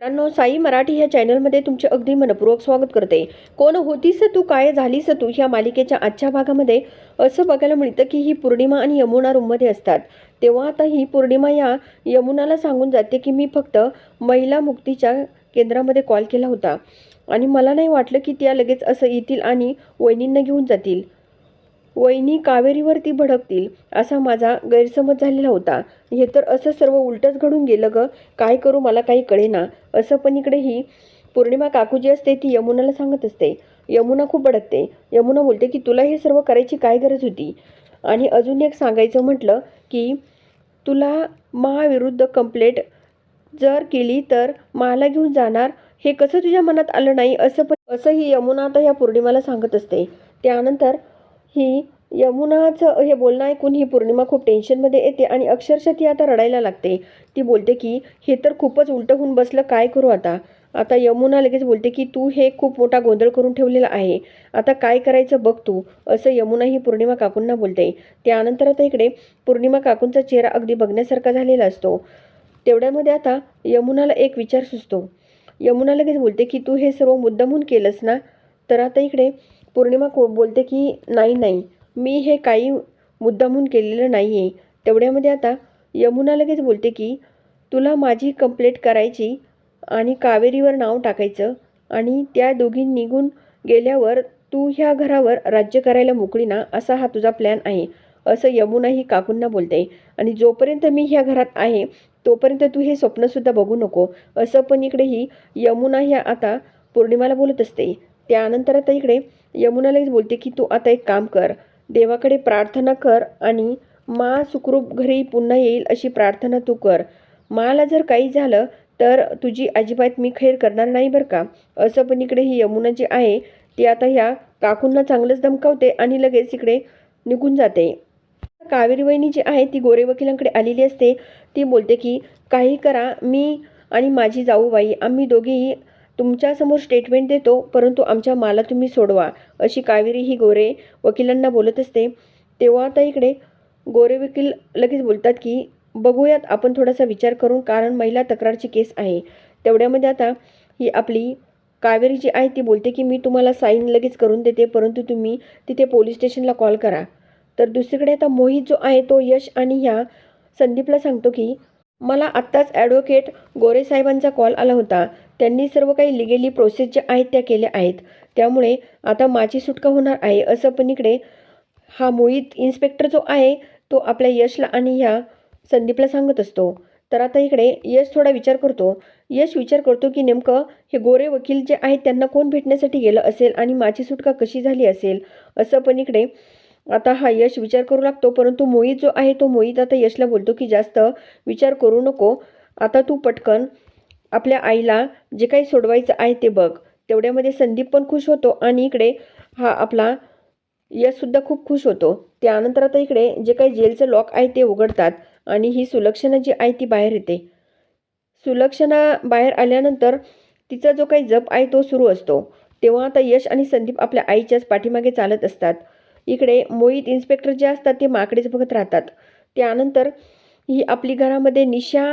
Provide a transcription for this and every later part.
मित्रांनो साई मराठी ह्या चॅनलमध्ये तुमचे अगदी मनपूर्वक स्वागत करते. कोण होतीस तू काय झालीस तू ह्या मालिकेच्या आजच्या भागामध्ये? असं बघायला मिळतं की ही पौर्णिमा आणि यमुना रूममध्ये असतात. तेव्हा आता ही पौर्णिमा या यमुनाला सांगून जाते की मी फक्त महिला मुक्तीच्या केंद्रामध्ये कॉल केला होता. आणि मला नाही वाटलं की त्या लगेच असं येतील आणि वहिनींना घेऊन जातील. वहिनी कावेरीवरती भडकतील असा माझा गैरसमज झालेला होता. हे तर असं सर्व उलटंच घडून गेलं ग. काय करू मला काही कळेना असं पण इकडे ही पौर्णिमा काकू जी असते ती यमुनाला सांगत असते. यमुना खूप भडकते. यमुना बोलते की तुला हे सर्व करायची काय गरज होती? आणि अजून एक सांगायचं म्हटलं की तुला महाविरुद्ध कंप्लेंट जर केली तर मला घेऊन जाणार. हे कसं तुझ्या मनात आलं नाही? असं पण असंही यमुना आता ह्या पौर्णिमाला सांगत असते. त्यानंतर ही यमुनाचं हे बोलणं ऐकून ही पौर्णिमा खूप टेन्शनमध्ये येते आणि अक्षरशः ती आता रडायला लागते. ती बोलते की हे तर खूपच उलटं होऊन बसलं काय करू आता? आता यमुना लगेच बोलते की तू हे खूप मोठा गोंधळ करून ठेवलेला आहे. आता काय करायचं बघ तू. असं यमुना ही पौर्णिमा काकूंना बोलते. त्यानंतर आता इकडे पौर्णिमा काकूंचा चेहरा अगदी बघण्यासारखा झालेला असतो. तेवढ्यामध्ये आता यमुनाला एक विचार सुचतो. यमुना लगेच बोलते की तू हे सर्व मुद्दामहून केलंस ना? तर आता इकडे पौर्णिमा को बोलते की नाही नाही मी हे काही मुद्दामून केलेलं नाही आहे तेवढ्यामध्ये आता यमुना लगेच बोलते की तुला माझी कंप्लेट करायची आणि कावेरीवर नाव टाकायचं आणि त्या दोघी निघून गेल्यावर तू ह्या घरावर राज्य करायला मोकळी ना असा हा तुझा प्लॅन आहे असं यमुना ही काकूंना बोलते. आणि जोपर्यंत मी ह्या घरात आहे तोपर्यंत तू हे स्वप्नसुद्धा बघू नको असं पण इकडे ही यमुना ह्या आता पौर्णिमाला बोलत असते. त्यानंतर आता इकडे यमुनालाही बोलते की तू आता एक काम कर देवाकडे प्रार्थना कर आणि मा सुखरूप घरी पुन्हा येईल अशी प्रार्थना तू कर. माला जर काही झालं तर तुझी अजिबात मी खैर करणार नाही बरं का? असं पण इकडे ही यमुना जी आहे ती आता ह्या काकूंना चांगलंच धमकावते आणि लगेच इकडे निघून जाते. कावेरी वहिनी जी आहे ती गोरे वकिलांकडे आलेली असते. ती बोलते की काही करा मी आणि माझी जाऊबाई आम्ही दोघेही तुमच्यासमोर स्टेटमेंट देतो परंतु आमच्या माला तुम्ही सोडवा अशी कावेरी ही गोरे वकिलांना बोलत असते. तेव्हा आता इकडे गोरे वकील लगेच बोलतात की बघूयात आपण थोडासा विचार करून कारण महिला तक्रारची केस आहे. तेवढ्यामध्ये आता ही आपली कावेरी जी आहे ती बोलते की मी तुम्हाला साईन लगेच करून देते परंतु तुम्ही तिथे पोलीस स्टेशनला कॉल करा. तर दुसरीकडे आता मोहित जो आहे तो यश आणि ह्या संदीपला सांगतो की मला आत्ताच ॲडव्होकेट गोरेसाहेबांचा कॉल आला होता. त्यांनी सर्व काही लिगेली प्रोसेस ज्या आहेत त्या केल्या आहेत. त्यामुळे आता माझी सुटका होणार आहे असं पण इकडे हा मोहित इन्स्पेक्टर जो आहे तो आपल्या यशला आणि ह्या संदीपला सांगत असतो. तर आता इकडे यश थोडा विचार करतो. यश विचार करतो की नेमकं हे गोरे वकील जे आहेत त्यांना कोण भेटण्यासाठी गेलं असेल आणि माझी सुटका कशी झाली असेल? असं पण इकडे आता हा यश विचार करू लागतो परंतु मोहित जो आहे तो मोहित आता यशला बोलतो की जास्त विचार करू नको. आता तू पटकन आपल्या आईला जे काही सोडवायचं आहे ते बघ. तेवढ्यामध्ये संदीप पण खुश होतो आणि इकडे हा आपला यशसुद्धा खूप खुश होतो. त्यानंतर आता इकडे जे काही जेलचं लॉक आहे ते उघडतात आणि ही सुलक्षणा जी आहे ती बाहेर येते. सुलक्षणा बाहेर आल्यानंतर तिचा जो काही जप आहे तो सुरू असतो. तेव्हा आता यश आणि संदीप आपल्या आईच्याच पाठीमागे चालत असतात. इकडे मोहित इन्स्पेक्टर जे असतात ते माकडेच बघत राहतात. त्यानंतर ही आपली घरामध्ये निशा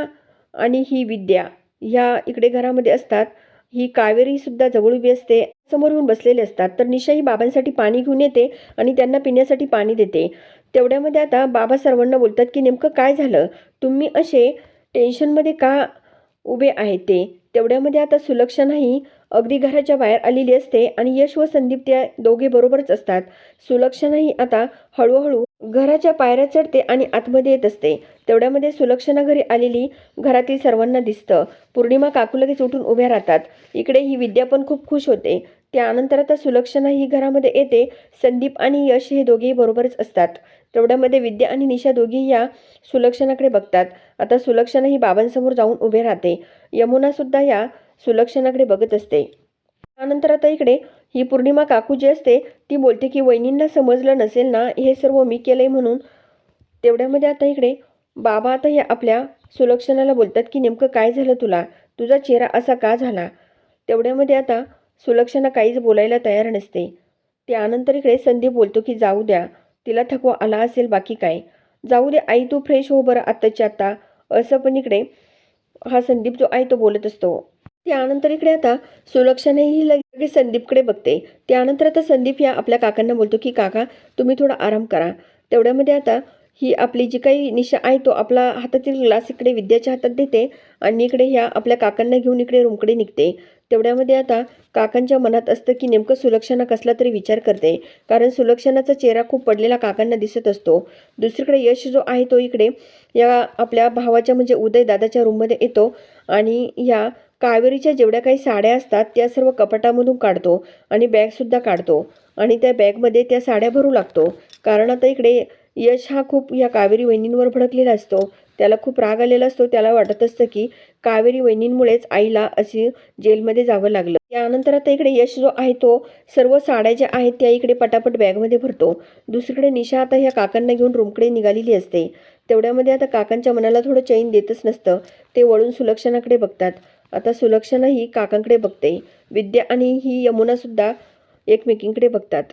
आणि ही विद्या ह्या इकडे घरामध्ये असतात. ही कावेरीसुद्धा जवळ उभी असते. समोर येऊन बसलेले असतात. तर निशा ही बाबांसाठी पाणी घेऊन येते आणि त्यांना पिण्यासाठी पाणी देते. तेवढ्यामध्ये आता बाबा सर्वांना बोलतात की नेमकं काय झालं? तुम्ही असे टेन्शनमध्ये का उभे आहेत ते? तेवढ्यामध्ये आता सुलक्षणाही अगदी घराच्या बाहेर आलेली असते आणि यश व संदीप त्या दोघे बरोबरच असतात. सुलक्षणाही आता हळूहळू घराच्या पायऱ्या चढते आणि आतमध्ये येत असते. तेवढ्यामध्ये सुलक्षणा घरी आलेली घरातील सर्वांना दिसतं. पौर्णिमा काकू लगेच उठून उभ्या राहतात. इकडे ही विद्या पण खूप खुश होते. त्यानंतर आता सुलक्षणा ही घरामध्ये येते. संदीप आणि यश हे दोघेही बरोबरच असतात. तेवढ्यामध्ये विद्या आणि निशा दोघी या सुलक्षणाकडे बघतात. आता सुलक्षणा ही बाबांसमोर जाऊन उभे राहते. यमुनासुद्धा या सुलक्षणाकडे बघत असते. त्यानंतर आता इकडे ही पौर्णिमा काकू जी असते ती बोलते की वहिनींना समजलं नसेल ना हे सर्व मी केलंय म्हणून. तेवढ्यामध्ये आता इकडे बाबा आता हे आपल्या सुलक्षणाला बोलतात की नेमकं काय झालं तुला? तुझा चेहरा असा का झाला? तेवढ्यामध्ये आता सुलक्षणा काहीच बोलायला तयार नसते. त्यानंतर इकडे संदीप बोलतो की जाऊ द्या तिला थकवा आला असेल बाकी काय? जाऊ दे आई तू फ्रेश हो बरं आत्ताच्या आत्ता. असं पण इकडे हा संदीप जो आहे तो बोलत असतो. त्यानंतर इकडे आता सुलक्षणाही लगेच संदीपकडे बघते. त्यानंतर आता संदीप या आपल्या काकांना बोलतो की काका तुम्ही थोडा आराम करा. तेवढ्यामध्ये आता ही आपली जी काही निशा आहे तो आपला हातातील ग्लास इकडे विद्याच्या हातात देते आणि इकडे ह्या आपल्या काकांना घेऊन इकडे रूमकडे निघते. तेवढ्यामध्ये आता काकांच्या मनात असतं की नेमकं सुलक्षणा कसला तरी विचार करते. कारण सुलक्षणाचा चेहरा खूप पडलेला काकांना दिसत असतो. दुसरीकडे यश जो आहे तो इकडे या आपल्या भावाच्या म्हणजे उदय दादाच्या रूममध्ये येतो आणि या कावेरीच्या जेवढ्या काही साड्या असतात त्या सर्व कपाटामधून काढतो आणि बॅगसुद्धा काढतो. आणि त्या बॅगमध्ये त्या साड्या भरू लागतो. कारण आता इकडे यश हा खूप या कावेरी वहिनींवर भडकलेला असतो. त्याला खूप राग आलेला असतो. त्याला वाटत असतं की कावेरी वहिनींमुळेच आईला अशी जेलमध्ये जावं लागलं. त्यानंतर आता इकडे यश जो आहे तो सर्व साड्या ज्या आहेत त्या इकडे पटापट बॅगमध्ये भरतो. दुसरीकडे निशा आता ह्या काकांना घेऊन रूमकडे निघालेली असते. तेवढ्यामध्ये आता काकांच्या मनाला थोडं चैन देतच नसतं. ते वळून सुलक्षणाकडे बघतात. आता सुलक्षणा ही काकांकडे बघते. विद्या आणि ही यमुनासुद्धा एकमेकींकडे बघतात.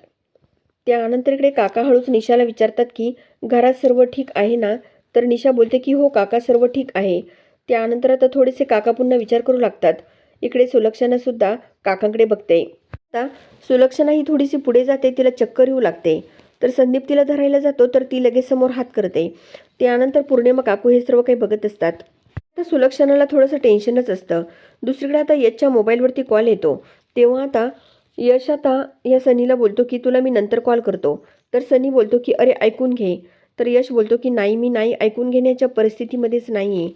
त्यानंतर इकडे काका हळूच निशाला विचारतात की घरात सर्व ठीक आहे ना? तर निशा बोलते की हो काका सर्व ठीक आहे. त्यानंतर आता थोडेसे काका पुन्हा विचार करू लागतात. इकडे सुलक्षणासुद्धा काकांकडे बघते. आता सुलक्षणा ही थोडीशी पुढे जाते तिला चक्कर येऊ लागते. तर संदीप तिला धरायला जातो तर ती लगेच समोर हात करते. त्यानंतर पौर्णिमा काकू हे सर्व काही बघत असतात. तर सुलक्षणाला थोडंसं टेन्शनच असतं. दुसरीकडे आता यशच्या मोबाईलवरती कॉल येतो. तेव्हा आता यश आता या सनीला बोलतो की तुला मी नंतर कॉल करतो. तर सनी बोलतो की अरे ऐकून घे. तर यश बोलतो की नाही मी नाही ऐकून घेण्याच्या परिस्थितीमध्येच नाही आहे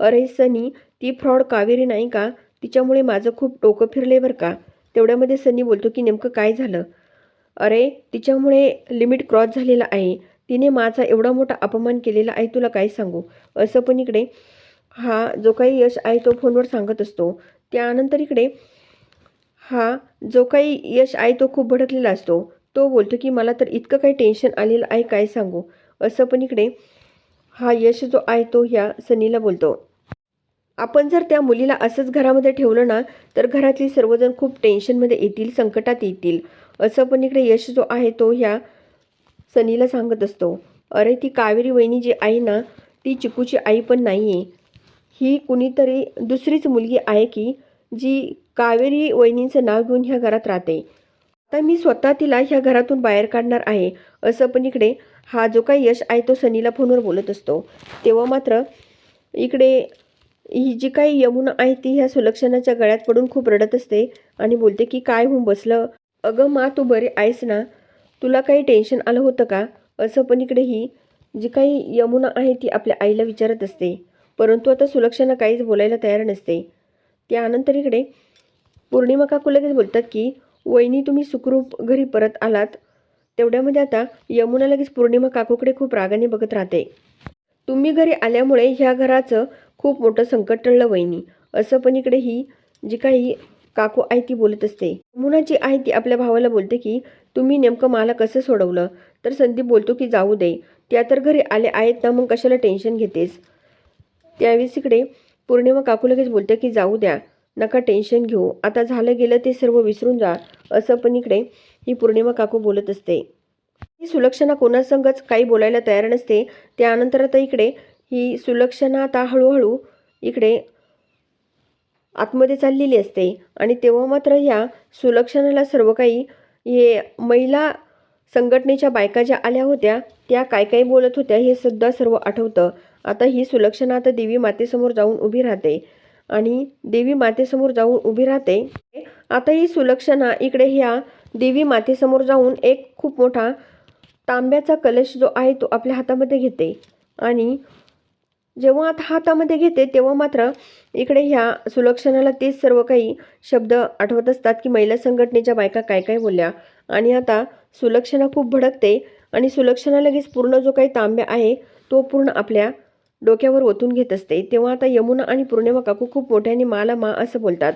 अरे सनी ती फ्रॉड कावेरी नाही का? तिच्यामुळे माझं खूप डोकं फिरले बरं का? तेवढ्यामध्ये सनी बोलतो की नेमकं काय झालं? अरे तिच्यामुळे लिमिट क्रॉस झालेला आहे. तिने माझा एवढा मोठा अपमान केलेला आहे तुला काय सांगू? असं पण इकडे हा जो काही यश आहे तो फोनवर सांगत असतो. त्यानंतर इकडे हा जो काही यश आहे तो खूप भडकलेला असतो. तो बोलतो की मला तर इतकं काही टेन्शन आलेलं आहे काय सांगू? असं पण इकडे हा यश जो आहे तो ह्या सनीला बोलतो. आपण जर त्या मुलीला असंच घरामध्ये ठेवलं ना तर घरातली सर्वजण खूप टेन्शनमध्ये येतील संकटात येतील. असं पण इकडे यश जो आहे तो ह्या सनीला सांगत असतो. अरे ती कावेरी वहिनी जी आहे ना ती चिकूची आई पण नाही आहे ही कुणीतरी दुसरीच मुलगी आहे की जी कावेरी वहिनींचं नाव घेऊन ह्या घरात राहते. आता मी स्वतः तिला ह्या घरातून बाहेर काढणार आहे असं पण इकडे हा जो काही यश आहे तो सनीला फोनवर बोलत असतो. तेव्हा मात्र इकडे ही जी काही यमुना आहे ती ह्या सुलक्षणाच्या गळ्यात पडून खूप रडत असते आणि बोलते की काय होऊन बसलं? अगं मा तू बरे आहेस ना? तुला काही टेन्शन आलं होतं का? असं पण इकडे ही जी काही यमुना आहे ती आपल्या आईला विचारत असते. परंतु आता सुलक्षणा काहीच बोलायला तयार नसते. त्यानंतर इकडे पौर्णिमा काकू लगेच बोलतात की वहिनी तुम्ही सुखरूप घरी परत आलात. तेवढ्यामध्ये आता यमुना लगेच पौर्णिमा काकूकडे खूप रागाने बघत राहते. तुम्ही घरी आल्यामुळे ह्या घराचं खूप मोठं संकट टळलं वहिनी. असं पण इकडे ही जी काही काकू आहे ती बोलत असते. यमुना जी आहे ती आपल्या भावाला बोलते की तुम्ही नेमकं मला कसं सोडवलं? तर संदीप बोलतो की जाऊ दे. त्या तर घरी आले आहेत ना मग कशाला टेन्शन घेतेस? त्यावेळेस इकडे पौर्णिमा काकू लगेच बोलते की जाऊ द्या नका टेन्शन घेऊ. आता झालं गेलं ते सर्व विसरून जा. असं पण इकडे ही पौर्णिमा काकू बोलत असते. ही सुलक्षणा कोणासंगच काही बोलायला तयार नसते. त्यानंतर आता इकडे ही सुलक्षणा आता हळूहळू इकडे आतमध्ये चाललेली असते. आणि तेव्हा मात्र ह्या सुलक्षणाला सर्व काही हे महिला संघटनेच्या बायका ज्या आल्या होत्या त्या काय काय बोलत होत्या हे सुद्धा सर्व आठवतं. आता ही सुलक्षणा आता देवी मातेसमोर जाऊन उभी राहते. आणि देवी मातेसमोर जाऊन उभी राहते. आता ही सुलक्षणा इकडे ह्या देवी मातेसमोर जाऊन एक खूप मोठा तांब्याचा कलश जो आहे तो आपल्या हातामध्ये घेते. आणि जेव्हा आता हातामध्ये घेते तेव्हा मात्र इकडे ह्या सुलक्षणाला तेच सर्व काही शब्द आठवत असतात की महिला संघटनेच्या बायका काय काय बोलल्या. आणि आता सुलक्षणा खूप भडकते आणि सुलक्षणा लगेच पूर्ण जो काही तांब्या आहे तो पूर्ण आपल्या डोक्यावर ओतून घेत असते तेव्हा आता यमुना आणि पूर्णिमा काकू खूप मोठ्याने माला मा असं बोलतात.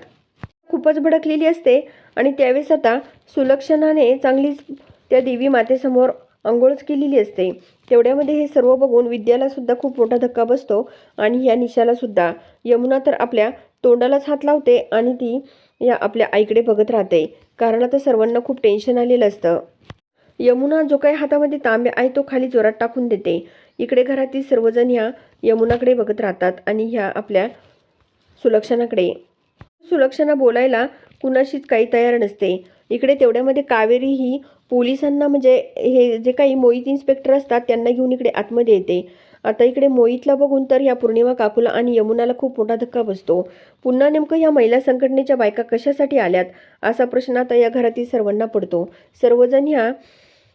खूपच भडकलेली असते आणि त्यावेळेस आता सुलक्षणाने चांगलीच त्या देवी मातेसमोर आंघोळच केलेली असते. तेवढ्यामध्ये हे सर्व बघून विद्यालासुद्धा खूप मोठा धक्का बसतो आणि या निशालासुद्धा यमुना तर आपल्या तोंडालाच हात लावते आणि ती या आपल्या आईकडे बघत राहते कारण आता सर्वांना खूप टेन्शन आलेलं असतं. यमुना जो काही हातामध्ये तांब्या आहे तो खाली जोरात टाकून देते. इकडे घरातील सर्वजण ह्या यमुनाकडे बघत राहतात आणि ह्या आपल्या सुलक्षणाकडे. सुलक्षणा बोलायला कुणाशीच काही तयार नसते. इकडे तेवढ्यामध्ये कावेरी ही पोलिसांना म्हणजे हे जे काही मोहित इन्स्पेक्टर असतात त्यांना घेऊन इकडे आतमध्ये येते. आता इकडे मोहितला बघून तर ह्या पौर्णिमा काकूला आणि यमुनाला खूप मोठा धक्का बसतो. पुन्हा नेमकं ह्या महिला संघटनेच्या बायका कशासाठी आल्यात असा प्रश्न आता या घरातील सर्वांना पडतो. सर्वजण ह्या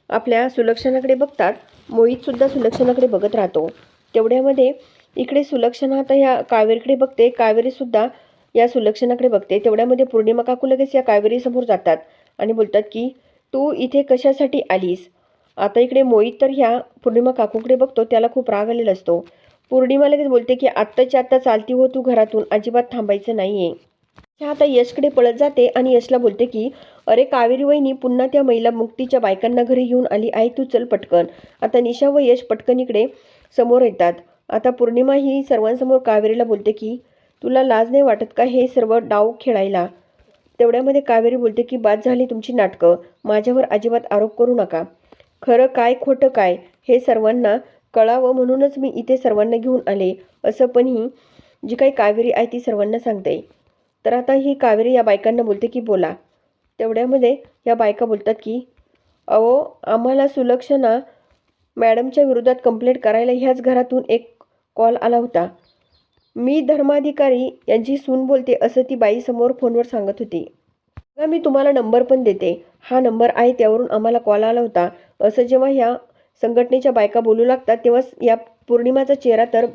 आपल्या सुलक्षणाकडे बघतात. मोहितसुद्धा सुलक्षणाकडे बघत राहतो. तेवढ्यामध्ये इकडे सुलक्षणा आता ह्या कावेरीकडे बघते. कावेरीसुद्धा या सुलक्षणाकडे बघते. तेवढ्यामध्ये पौर्णिमा काकू लगेच या कावेरीसमोर जातात आणि बोलतात की तू इथे कशासाठी आलीस? आता इकडे मोहित तर ह्या पौर्णिमा काकूकडे बघतो. त्याला खूप राग आलेला असतो. पौर्णिमा लगेच बोलते की आत्ताच्या आत्ता चालती हो तू घरातून. अजिबात थांबायचं नाही आहे ह्या आता यशकडे पळत जाते आणि यशला बोलते की अरे कावेरी वहिनी पुन्हा त्या महिला मुक्तीच्या बायकांना घरी घेऊन आली. आहे तू चल पटकन. आता निशा व यश पटकन इकडे समोर येतात. आता पौर्णिमा ही सर्वांसमोर कावेरीला बोलते की तुला लाज नाही वाटत का हे सर्व डाव खेळायला? तेवढ्यामध्ये कावेरी बोलते की बाद झाली तुमची नाटकं. माझ्यावर अजिबात आरोप करू नका. खरं काय खोटं काय हे सर्वांना कळावं म्हणूनच मी इथे सर्वांना घेऊन आले. असं पण ही जी काही कावेरी आहे ती सर्वांना सांगते. तर आता ही कावेरी या बायकांना बोलते की बोला. तेवढ्यामध्ये या बायका बोलतात की अहो आम्हाला सुलक्षणा मॅडमच्या विरोधात कंप्लेंट करायला ह्याच घरातून एक कॉल आला होता. मी धर्माधिकारी यांची सून बोलते असं ती बाई समोर फोनवर सांगत होती. बघा मी तुम्हाला नंबर पण देते. हा नंबर आहे त्यावरून आम्हाला कॉल आला होता. असं जेव्हा ह्या संघटनेच्या बायका बोलू लागतात तेव्हा या पौर्णिमाचा चेहरा तर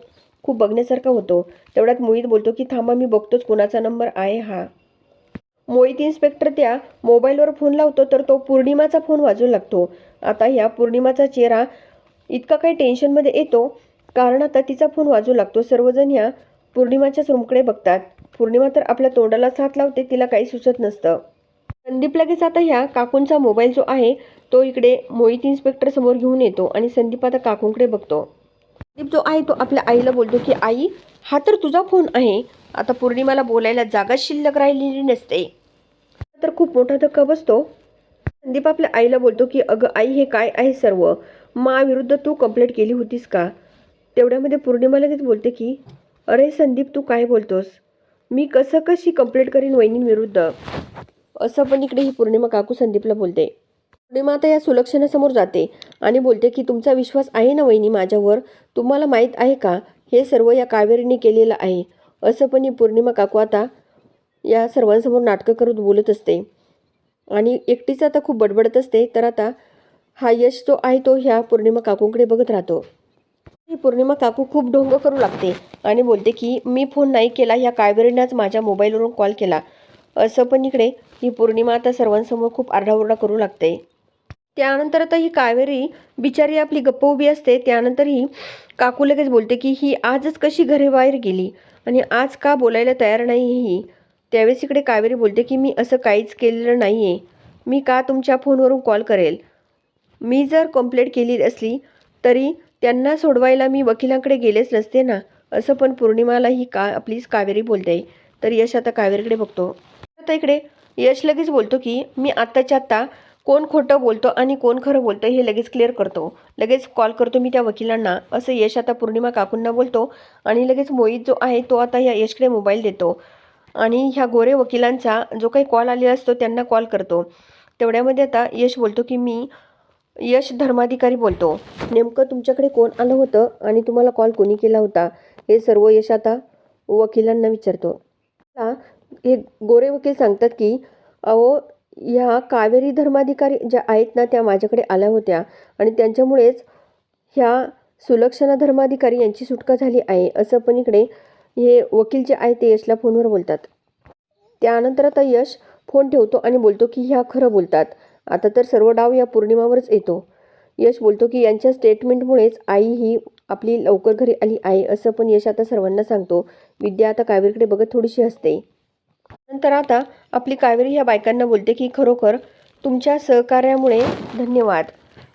खूप बघण्यासारखा होतो. तेवढ्यात मोहित बोलतो की थांबा मी बघतोच कोणाचा नंबर आहे हा. मोहित इन्स्पेक्टर त्या मोबाईलवर फोन लावतो तर तो पौर्णिमाचा फोन वाजू लागतो. आता ह्या पौर्णिमाचा चेहरा इतका काही टेन्शनमध्ये येतो कारण आता तिचा फोन वाजू लागतो. सर्वजण ह्या पौर्णिमाच्याच रूमकडे बघतात. पौर्णिमा तर आपल्या तोंडाला साथ लावते तिला काही सुचत नसतं. संदीप लगेच आता ह्या काकूंचा मोबाईल जो आहे तो इकडे मोहित इन्स्पेक्टर समोर घेऊन येतो आणि संदीप आता काकूंकडे बघतो. संदीप जो आहे तो आपल्या आईला बोलतो की आई हा तर तुझा फोन आहे. आता पौर्णिमाला बोलायला जागा शिल्लक राहिलेली नसते. तर खूप मोठा धक्का बसतो. संदीप आपल्या आईला बोलतो की अगं आई हे काय आहे सर्व? माविरुद्ध तू कंप्लेंट केली होतीस का? तेवढ्यामध्ये पौर्णिमाला लगेच बोलते की अरे संदीप तू काय बोलतोस? मी कसं कशी कंप्लेंट करीन वहिनींविरुद्ध? असं पण इकडे ही पौर्णिमा काकू संदीपला बोलते. पौर्णिमा आता या सुलक्षणासमोर जाते आणि बोलते की तुमचा विश्वास आहे ना वहिनी माझ्यावर? तुम्हाला माहीत आहे का? हे सर्व या कावेरीने केलेलं आहे. असं पण ही पौर्णिमा काकू आता या सर्वांसमोर नाटकं करत बोलत असते. आणि एकटीच आता खूप बडबडत असते तर आता हा यश जो आहे तो ह्या पौर्णिमा काकूंकडे बघत राहतो. ही पौर्णिमा काकू खूप ढोंग करू लागते आणि बोलते की मी फोन नाही केला ह्या कावेरीनेच माझ्या मोबाईलवरून कॉल केला. असं पण इकडे ही पौर्णिमा आता सर्वांसमोर खूप आरडाओरडा करू लागते. त्यानंतर आता ही कावेरी बिचारी आपली गप्प उभी असते. त्यानंतर ही काकू लगेच बोलते की ही आजच कशी घराबाहेर गेली? आणि आज का बोलायला तयार नाही ही? त्यावेळेस इकडे कावेरी बोलते की मी असं काहीच केलेलं नाही आहे मी का तुमच्या फोनवरून कॉल करेल? मी जर कंप्लेंट केली असली तरी त्यांना सोडवायला मी वकिलांकडे गेलेच नसते ना. असं पण पौर्णिमाला ही का प्लीज कावेरी बोलते. तर यश आता कावेरीकडे बघतो. आता इकडे यश लगेच बोलतो की मी आत्ताच्या आत्ता कोण खोटं बोलतो आणि कोण खरं बोलतं हे लगेच क्लिअर करतो. लगेच कॉल करतो मी त्या वकिलांना. असं यश आता पौर्णिमा काकूंना बोलतो आणि लगेच मोहित जो आहे तो आता या यशकडे मोबाईल देतो. आणि ह्या गोरे वकिलांचा जो काही कॉल आलेला असतो त्यांना कॉल करतो. तेवढ्यामध्ये आता यश बोलतो की मी यश धर्माधिकारी बोलतो. नेमकं तुमच्याकडे कोण आलं होतं आणि तुम्हाला कॉल कोणी केला होता? हे सर्व यश आता वकिलांना विचारतो. हे गोरे वकील सांगतात की अहो ह्या कावेरी धर्माधिकारी ज्या आहेत ना त्या माझ्याकडे आल्या होत्या. आणि त्यांच्यामुळेच ह्या सुलक्षणा धर्माधिकारी यांची सुटका झाली आहे. असं पण इकडे हे वकील जे आहे ते यशला फोनवर बोलतात. त्यानंतर आता यश फोन ठेवतो आणि बोलतो की ह्या खरं बोलतात. आता तर सर्व डाव या पौर्णिमावरच येतो. यश बोलतो की यांच्या स्टेटमेंटमुळेच आई ही आपली लवकर घरी आली आहे असं पण यश आता सर्वांना सांगतो. विद्या आता कावेरीकडे बघत थोडीशी हसते. नंतर आता आपली कावेरी ह्या बायकांना बोलते की खरोखर तुमच्या सहकार्यामुळे धन्यवाद.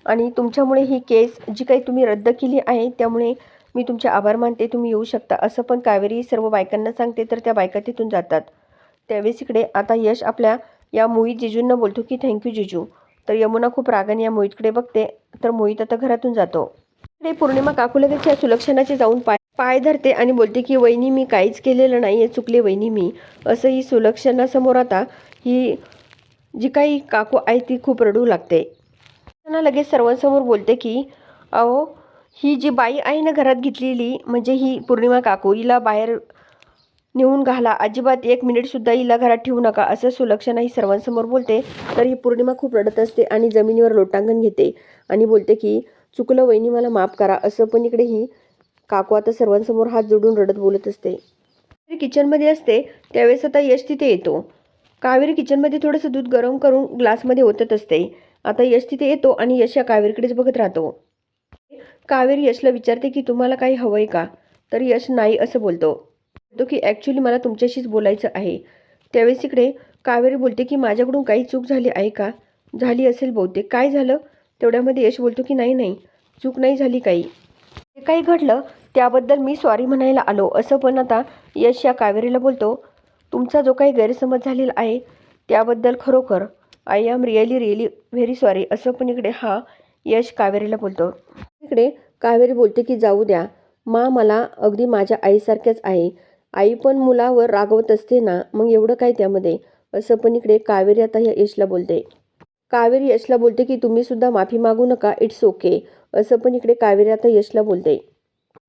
आणि तुमच्यामुळे ही केस जी काही तुम्ही रद्द केली आहे त्यामुळे मी तुमचे आभार मानते तुम्ही येऊ शकता. असं पण कावेरी सर्व बायकांना सांगते तर त्या बायका तिथून जातात. त्यावेळेस इकडे आता यश आपल्या या मोहित जिजूंना बोलतो की थँक्यू जिजू. तर यमुना खूप रागाने या मोहितकडे बघते. तर मोहित आता घरातून जातो. इकडे पौर्णिमा काकू लगेच या सुलक्षणाचे जाऊन पाय पाय धरते आणि बोलते की वहिनी मी काहीच केलेलं नाही आहे चुकले वहिनी मी. असं ही सुलक्षणासमोर आता ही जी काही काकू आहे ती खूप रडू लागते. त्यांना लगेच सर्वांसमोर बोलते की अहो ही जी बाई आहे ना घरात घेतलेली म्हणजे ही पौर्णिमा काकू हिला बाहेर नेऊन घाला. अजिबात एक मिनिटसुद्धा हिला घरात ठेवू नका असं सुलक्षणा ही सर्वांसमोर बोलते. तर ही पौर्णिमा खूप रडत असते आणि जमिनीवर लोटांगण घेते आणि बोलते की चुकलं वहिनी मला माफ करा. असं पण इकडे ही काकू आता सर्वांसमोर हात जोडून रडत बोलत असते. कावेरी किचनमध्ये असते त्यावेळेस आता यश तिथे येतो. कावेरी किचनमध्ये थोडंसं दूध गरम करून ग्लासमध्ये ओतत असते. आता यश तिथे येतो आणि यश या कावेरीकडेच बघत राहतो. कावेरी यशला विचारते की तुम्हाला काही हवं आहे का? तर यश नाही असं बोलतो. तो की ॲक्च्युली मला तुमच्याशीच बोलायचं आहे. त्यावेळेस इकडे कावेरी बोलते की माझ्याकडून काही चूक झाली आहे का? झाली असेल बहुतेक. काय झालं? तेवढ्यामध्ये यश बोलतो की नाही नाही चूक नाही झाली काही. जे काही घडलं त्याबद्दल मी सॉरी म्हणायला आलो असं पण आता यश या कावेरीला बोलतो. तुमचा जो काही गैरसमज झालेला आहे त्याबद्दल खरोखर I am really really very sorry असं पण इकडे हा यश कावेरीला बोलतो. इकडे कावेरी बोलते की जाऊ द्या. मा मला अगदी माझ्या आईसारख्याच आहे. आई पण मुलावर रागवत असते ना मग एवढं काय त्यामध्ये? असं पण इकडे कावेरी आता या यशला बोलते. कावेरी यशला बोलते की तुम्ही सुद्धा माफी मागू नका. It's okay. असं पण इकडे कावेरी आता यशला बोलते.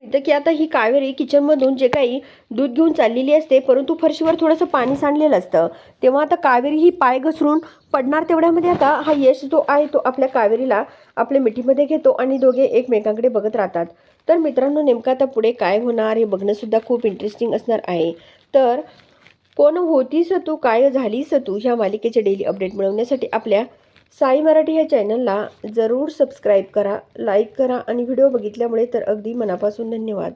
इथं की आता ही कावेरी किचनमधून जे काही दूध घेऊन चाललेली असते परंतु फरशीवर थोडंसं पाणी सांडलेलं असतं. तेव्हा आता कावेरी ही पाय घसरून पडणार तेवढ्यामध्ये आता हा यश जो आहे तो आपल्या कावेरीला आपल्या मिठीमध्ये घेतो आणि दोघे एकमेकांकडे बघत राहतात. तर मित्रांनो नेमकं आता पुढे काय होणार हे बघणंसुद्धा खूप इंटरेस्टिंग असणार आहे. तर कोण होतीस तू? काय झालीस तू? ह्या मालिकेचे डेली अपडेट मिळवण्यासाठी आपल्या साई मराठी ह्या चॅनलला जरूर सबस्क्राईब करा लाईक करा आणि व्हिडिओ बघितल्यामुळे तर अगदी मनापासून धन्यवाद.